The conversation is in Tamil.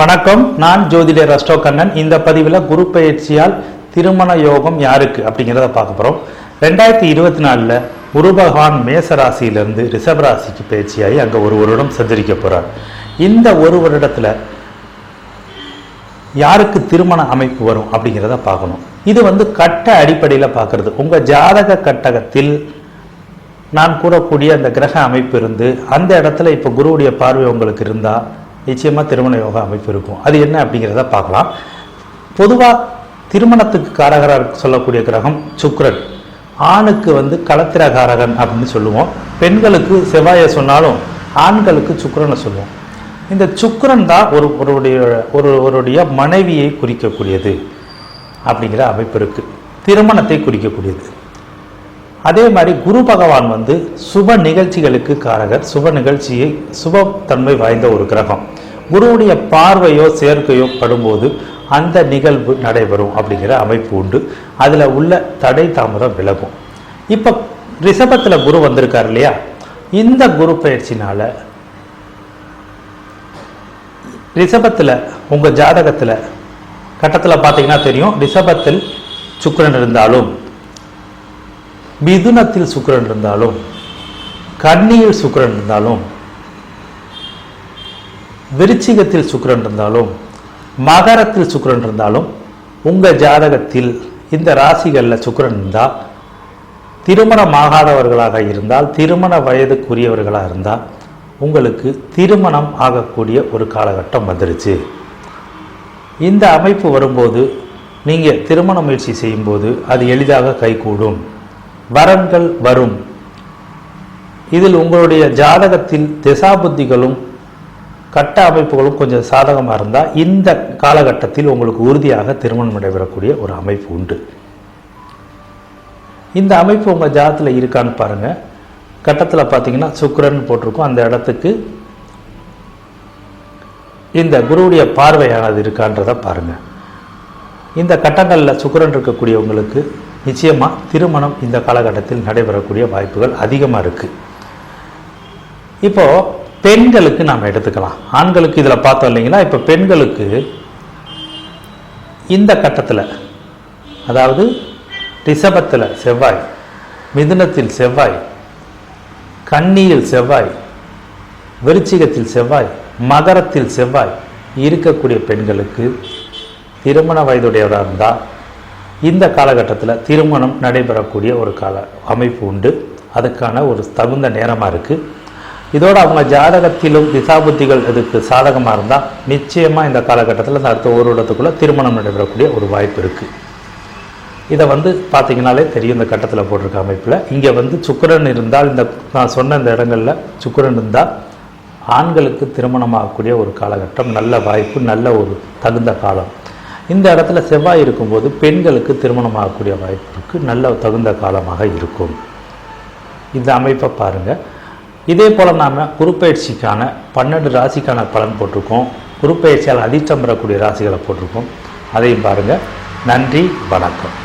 வணக்கம் நான் ஜோதிடர் அஷ்டோ கண்ணன். இந்த பதிவில் குரு பயிற்சியால் திருமண யோகம் யாருக்கு அப்படிங்கிறத பார்க்க போகிறோம் ரெண்டாயிரத்தி இருபத்தி நாலில் குரு பகவான் மேச ராசியிலிருந்து ரிஷப ராசிக்கு பயிற்சியாகி அங்கே ஒரு வருடம் சஞ்சரிக்க போகிறார் இந்த ஒரு வருடத்தில் யாருக்கு திருமண அமைப்பு வரும் அப்படிங்கிறத பார்க்கணும். இது வந்து கட்ட அடிப்படையில் பார்க்குறது. உங்கள் ஜாதக கட்டகத்தில் நான் கூறக்கூடிய அந்த கிரக அமைப்பு இருந்து அந்த இடத்துல இப்போ குருவுடைய பார்வை உங்களுக்கு இருந்தால் நிச்சயமாக திருமண யோகா அமைப்பு இருக்கும். அது என்ன அப்படிங்கிறத பார்க்கலாம். பொதுவாக திருமணத்துக்கு காரகராக சொல்லக்கூடிய கிரகம் சுக்ரன். ஆணுக்கு வந்து களத்திரகாரகன் அப்படின்னு சொல்லுவோம். பெண்களுக்கு செவ்வாயை சொன்னாலும் ஆண்களுக்கு சுக்கரனை சொல்லுவோம். இந்த சுக்கிரன் தான் ஒரு ஒருடைய ஒரு ஒருடைய மனைவியை குறிக்கக்கூடியது அப்படிங்கிற அமைப்பு இருக்குது திருமணத்தை குறிக்கக்கூடியது. அதே மாதிரி குரு பகவான் வந்து சுப நிகழ்ச்சிகளுக்கு காரகர். சுப நிகழ்ச்சியை சுப தன்மை வாய்ந்த ஒரு கிரகம். குருவுடைய பார்வையோ சேர்க்கையோ படும்போது அந்த நிகழ்வு நடைபெறும் அப்படிங்கிற அமைப்பு உண்டு. அதில் உள்ள தடை தாமதம் விலகும். இப்போ ரிஷபத்தில் குரு வந்திருக்கார் இல்லையா? இந்த குரு பயிற்சினால் ரிஷபத்தில் உங்கள் ஜாதகத்தில் கட்டத்தில் பார்த்தீங்கன்னா தெரியும் ரிஷபத்தில் சுக்கரன் இருந்தாலும் மிதுனத்தில் சுக்கரன் இருந்தாலும் கன்னியில் சுக்கரன் இருந்தாலும் விருச்சிகத்தில் சுக்கரன் இருந்தாலும் மகரத்தில் சுக்கரன் இருந்தாலும் உங்கள் ஜாதகத்தில் இந்த ராசிகளில் சுக்கரன் இருந்தால் திருமணமாகாதவர்களாக இருந்தால் திருமண வயதுக்குரியவர்களாக இருந்தால் உங்களுக்கு திருமணம் ஆகக்கூடிய ஒரு காலகட்டம் வந்துருச்சு. இந்த அமைப்பு வரும்போது நீங்கள் திருமண முயற்சி செய்யும்போது அது எளிதாக கைகூடும். வரன்கள் வரும். இதில் உங்களுடைய ஜாதகத்தில் திசாபுத்திகளும் கட்ட அமைப்புகளும் கொஞ்சம் சாதகமாக இருந்தால் இந்த காலகட்டத்தில் உங்களுக்கு உறுதியாக திருமணம் நடைபெறக்கூடிய ஒரு அமைப்பு உண்டு. இந்த அமைப்பு உங்கள் ஜாதத்தில் இருக்கான்னு பாருங்கள் கட்டத்தில் பார்த்தீங்கன்னா சுக்கரன் போட்டிருக்கும். அந்த இடத்துக்கு இந்த குருவுடைய பார்வையானது இருக்கான்றதை பாருங்கள் இந்த கட்டங்களில் சுக்கரன் இருக்கக்கூடியவங்களுக்கு நிச்சயமாக திருமணம் இந்த காலகட்டத்தில் நடைபெறக்கூடிய வாய்ப்புகள் அதிகமாக இருக்குது இப்போது பெண்களுக்கு நாம் எடுத்துக்கலாம். ஆண்களுக்கு இதில் பார்த்தோம் இல்லைங்களா? இப்போ பெண்களுக்கு இந்த கட்டத்தில் அதாவது ரிஷபத்தில் செவ்வாய் மிதுனத்தில் செவ்வாய் கன்னியில் செவ்வாய் விருச்சிகத்தில் செவ்வாய் மகரத்தில் செவ்வாய் இருக்கக்கூடிய பெண்களுக்கு திருமண வயதுடையவராக இருந்தால் இந்த காலகட்டத்தில் திருமணம் நடைபெறக்கூடிய ஒரு கால அமைப்பு உண்டு. அதுக்கான ஒரு தகுந்த நேரமாக இருக்குது இதோடு அவங்க ஜாதகத்திலும் திசாபுத்திகள் இதுக்கு சாதகமாக இருந்தால் நிச்சயமாக இந்த காலகட்டத்தில் அடுத்த ஒரு இடத்துக்குள்ளே திருமணம் நடைபெறக்கூடிய ஒரு வாய்ப்பு இருக்குது இதை வந்து பார்த்தீங்கன்னாலே தெரியும் இந்த கட்டத்தில் போட்டிருக்க அமைப்பில். இங்கே வந்து சுக்கரன் இருந்தால் இந்த நான் சொன்ன இந்த இடங்களில் சுக்கரன் இருந்தால் ஆண்களுக்கு திருமணம் ஆகக்கூடிய ஒரு காலகட்டம் நல்ல வாய்ப்பு நல்ல ஒரு தகுந்த காலம். இந்த இடத்துல செவ்வாய் இருக்கும்போது பெண்களுக்கு திருமணம் ஆகக்கூடிய வாய்ப்புக்கு நல்ல தகுந்த காலமாக இருக்கும். இந்த அமைப்பை பாருங்கள் இதே போல் நாம் குருப்பயிற்சிக்கான பன்னெண்டு ராசிக்கான பலன் போட்டிருக்கோம். குருப்பெயர்ச்சியால் அதிர்ஷ்டம் பெறக்கூடிய ராசிகளை போட்டிருக்கோம். அதையும் பாருங்கள் நன்றி வணக்கம்.